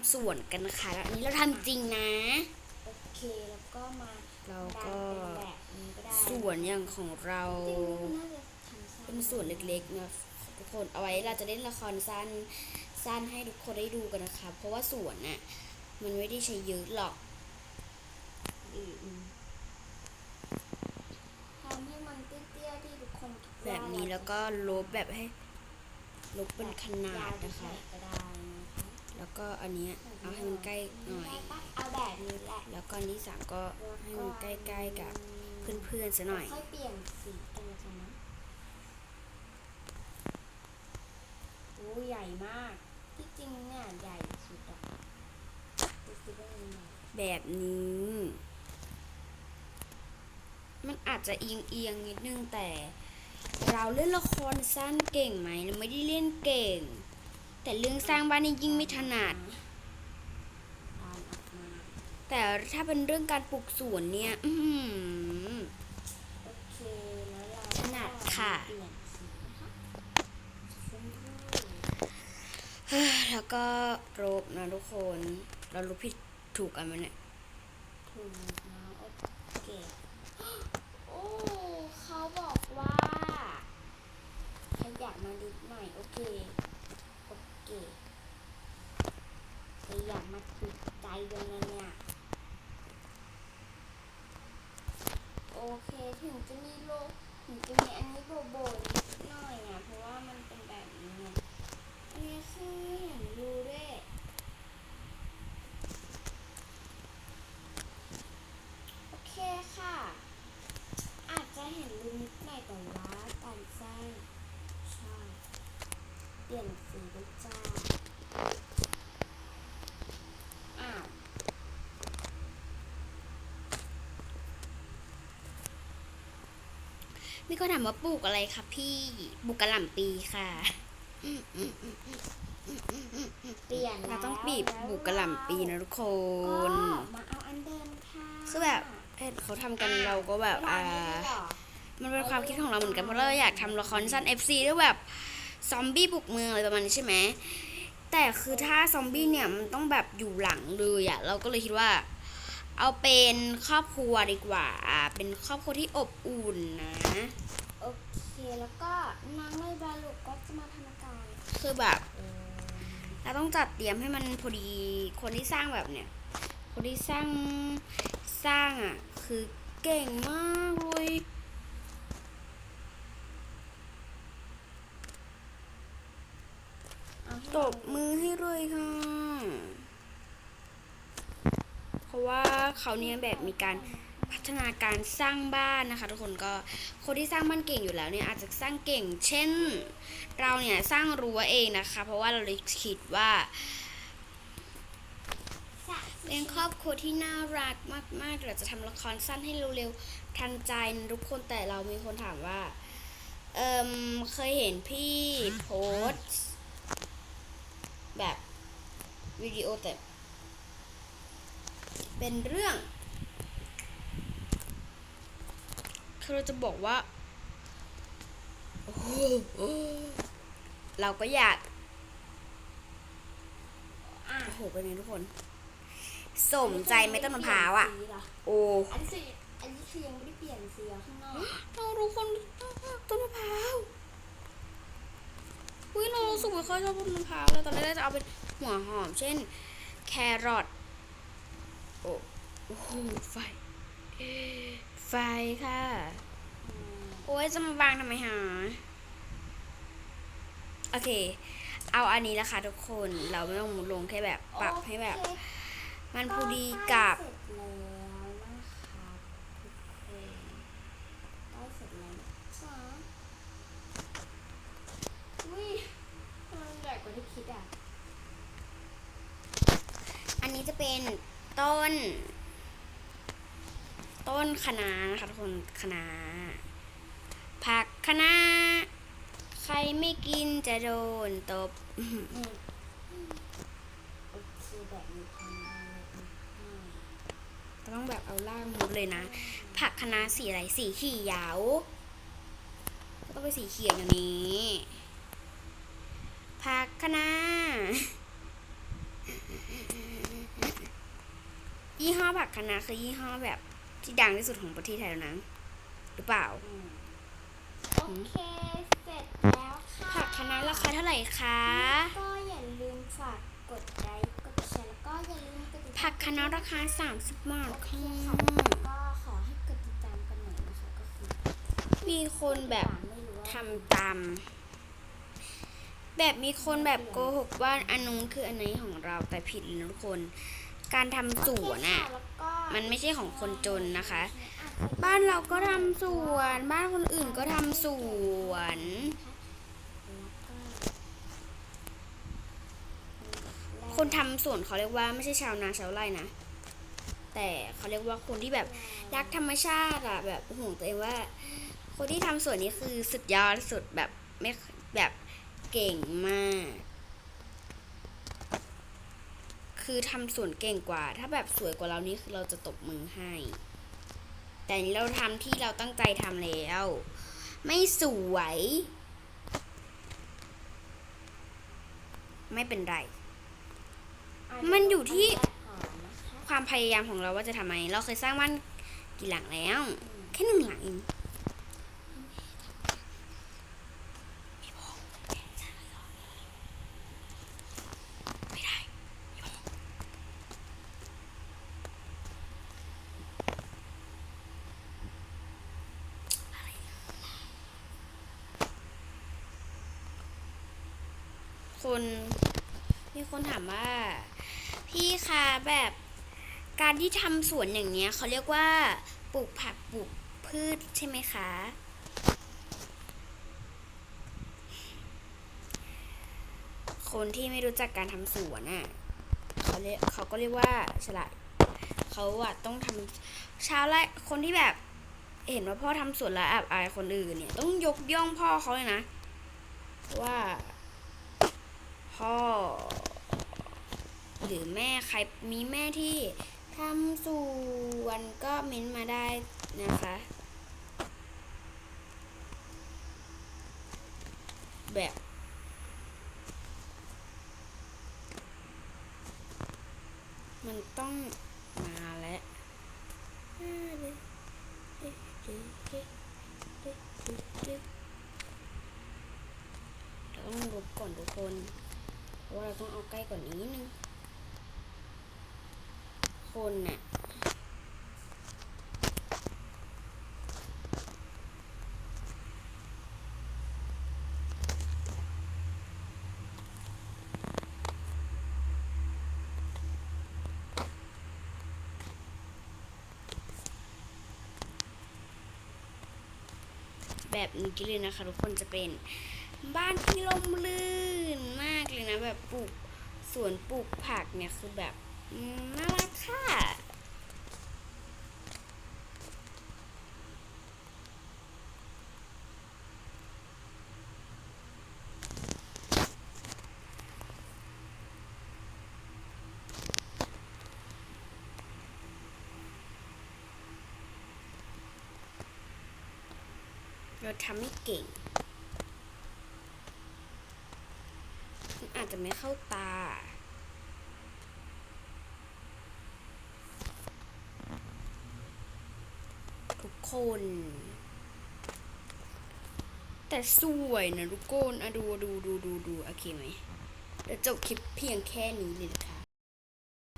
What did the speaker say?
ำส่วนกันนะคะแล้วอันนี้เราทำจริงนะ โอเคแล้วก็มาเราก็ดันเป็นแบบนี้ก็ได้ส่วนอย่างของเราจริงๆมันน่าจะทำสั้เป็นส่วนเล็กๆนะทุกคนเอาไว้เราจะเล่นละครสั้นสั้นให้ทุกคนได้ดูกันนะคะ เพราะว่าส่วนน่ะมันไม่ได้ใช้เยอะหรอกอืมอืมทำให้มันเตี้ยๆที่ทุกคนคิดว่าแบบนี้แล้วก็ลบแบบให้ ลบเป็นขนาดยาวที่นะคะไหก็ได้นะคะแล้ว ก็อันเนี้ยเอาให้มันใกล้หน่อยได้ปะเอาแบบนี้แหละแล้วก็อันที่สามก็ให้มันใกล้ๆกับเพื่อนๆซะหน่อย ค่อยเปลี่ยนสีกันนะจ๊ะนะโอ้ใหญ่มาก ที่จริงเนี่ยใหญ่สุดอะดูสิว่ามันใหญ่แบบนี้ มันอาจจะเอียงเอียงๆนิดนึงแต่ เราเล่นละครสั้นเก่งไหมเราไม่ได้เล่นเก่ง แต่เรื่องสร้างบ้านนี่ยิ่งไม่ถนัด แต่ถ้าเป็นเรื่องการปลูกสวนเนี่ย อื้อหือโอเคแล้วเราถนัดค่ะ แล้วก็ลบนะทุกคน เราลบผิดถูกกันไหมเนี่ยถูกนะโอเคโอ้เขาบอกว่าขยับมานิดหน่อยโอเค โอเคขยับมาถูกใจกันนะเนี่ย โอเคถึงจะมีโลถึงจะมีอันนี้โบโบนิดหน่อยอะเพราะว่ามันเป็นแบบนี้นี้คือเห็นรูด้วย โอเคค่ะ อาจจะเห็นรูนิดหน่อยแต่ว่าการสร้างใช่ เปลี่ยนสีด้วยจ้า อ้าว มีคนถามว่าปลูกอะไรคะพี่ปลูกกระหล่ำปีค่ะเปลี่ยนเราต้องแล้วบีบปลูกกระหล่ำปีนะทุกคก็นมาเอาอันเดิมค่ะคือแบบเห็นเขาทำกันเราก็แบบไม่อ่าทำได้ด้วยเหรอมันเป็นความคิดของเราเหมือนกันเพราะเราอยากทำละครสั้น FC ด้วยแบบซอมบี้บุกเมืองอะไรประมาณนี้ใช่ไหมแต่คือถ้าซอมบี้เนี่ยมันต้องแบบอยู่หลังเลยอะเราก็เลยคิดว่า เอาเป็นครอบครัวดีกว่า เป็นครอบครัวที่อบอุ่นนะ โอเค แล้วก็นางไม่บาลูกก็จะมาทำการคือแบบเอ่อเราต้องจัดเตรียมให้มันพอดี คนที่สร้างแบบเนี่ย คนที่สร้าง สร้างอะ คือเก่งมากเลยเอาให้ตบมือให้เลยค่ะเพ ราะว่าเขาเนี่ยแบบมีการพัฒนาการสร้างบ้านนะคะ ทุกคนก็คนที่สร้างบ้านเก่งอยู่แล้วเนี่ยอาจจะสร้างเก่ง เช่น เราเนี่ยสร้างรั้วเองนะคะ เพราะว่าเราเลยคิดว่าเป็นครอบครัวที่น่ารักมากๆเราจะทำละครสั้นให้เร็วๆทันใจทุกคนแต่เรามีคนถามว่า เอิมเคยเห็นพี่โพสแบบวิดีโอแต่ เป็นเรื่องคือเราจะบอกว่าโอ้โหเราก็อยากอะโอ้โหเป็นไงทุกคน สมใจไหมต้นมะพร้าวอะสีเหรโอ้อันนี้คืออันนี้คือยังไม่ได้เปลี่ยนสีอะข้างนอกอะเราทุกคนต้นมะพร้าวอุ้ยเรารู้สึกไม่ค่อยชอบต้นมะพร้าวเลยตอนแรกจะเอาเป็นหัวหอม เช่น แครอท โอ้โอ้โหไฟ ไฟค่ะอืมโอ้ยจะมาบางทำไมหา โอเค เอาอันนี้ละค่ะทุกคน เราไม่ต้องลงแค่แบบปรับให้แบบโอเคมันพอดีกับใกล้เสร็จแล้วนะคะทุกคนใกล้เสร็จแล้วนะคะอุ้ยทำไมมันใหญ่กว่าที่คิดอะอันนี้จะเป็น ต้น ต้นคะน้านะคะทุกคนคะน้าผักคะน้าใครไม่กินจะโดนตบอืมโอเคแบบนี้ทำได้เลยอืมต้องแบบเอาล่างมุดเลยนะ ผักคะน้าสีอะไรสีเขียวก็ต้องเป็นสีเขียวอย่างนี้ผักคะน้า ยี่ห้อผักคะน้าคือยี่ห้อแบบที่ดังที่สุดของประเทศไทยแล้วนะหรือเปล่าอืมโอเค เสร็จแล้วค่ะผักคะน้าราคาเท่าไหร่คะ ก็อย่าลืมฝากกดไลค์กดแชร์แล้วก็อย่าลืมกดติดตามผักคะน้าราคา30บาทโอเคค่ะค่ะก็ขอให้กดติดตามกันหน่อยนะคะก็คือมีคนแบบไม่รู้ว่าทำตาม แบบมีคนแบบโกหกว่าอันนู้นคืออันนี้ของเราแต่ผิดเลยนะทุกคน การทำสวนอะโเคค่แล้วก็มันไม่ใช่ของคนจนนะคะอะบ้านเราก็ทำสวน บ้านคนอื่นก็ทำสวน คนทำสวนเขาเรียกว่าไม่ใช่ชาวนาชาวไร่นะ แต่เขาเรียกว่าคนที่แบบรักธรรมชาติอะแบบห่วงตัวเองว่า คนที่ทำสวนนี้คือสุดยอดสุดแบบไม่แบบเก่งมาก คือทำสวนเก่งกว่า ถ้าแบบสวยกว่าเรานี่คือเราจะตบมือให้ แต่นนี้เราทำที่เราตั้งใจทำแล้ว ไม่สวย ไม่เป็นไร มันอยู่ที่ความพยายามของเราว่าจะทำไม เราเคยสร้างบ้านกี่หลังแล้ว แค่หนึ่งหลังเอง คนมีคนถามว่า พี่คะแบบการที่ทำสวนอย่างเนี้ยเขาเรียกว่าปลูกผักปลูกพืชใช่ไหมคะ คนที่ไม่รู้จักการทำสวนอะเขาเรียกเขาก็เรียกว่าฉลาดเขาอะต้องทำชาวไร่คนที่แบบ เห็นว่าพ่อทำสวนแล้วแอบอายคนอื่นเนี่ย ต้องยกย่องพ่อเขาเลยนะว่า พ่อ หรือแม่ใครมีแม่ที่ทำสวนก็เม้นมาได้นะคะ แบบมันต้องมาแล้วต้องลบก่อนทุกคน ว่าเราต้องเอาใกล้กว่านี้นึงคนน่ะแบบนี้เลยนะคะ ทุกคนจะเป็นบ้านที่ร่มรื่นมากเลย นะแบบปลูกสวนปลูกผักเนี่ยคือแบบน่ารักค่ะเราทำไม่เก่งมันอาจ จะไม่เข้าตา ทุกคน แต่สวยนะทุกคนอะดูดูดูดูดูโอเคไหมเดี๋ยวจบคลิปเพียงแค่นี้เลยนะคะ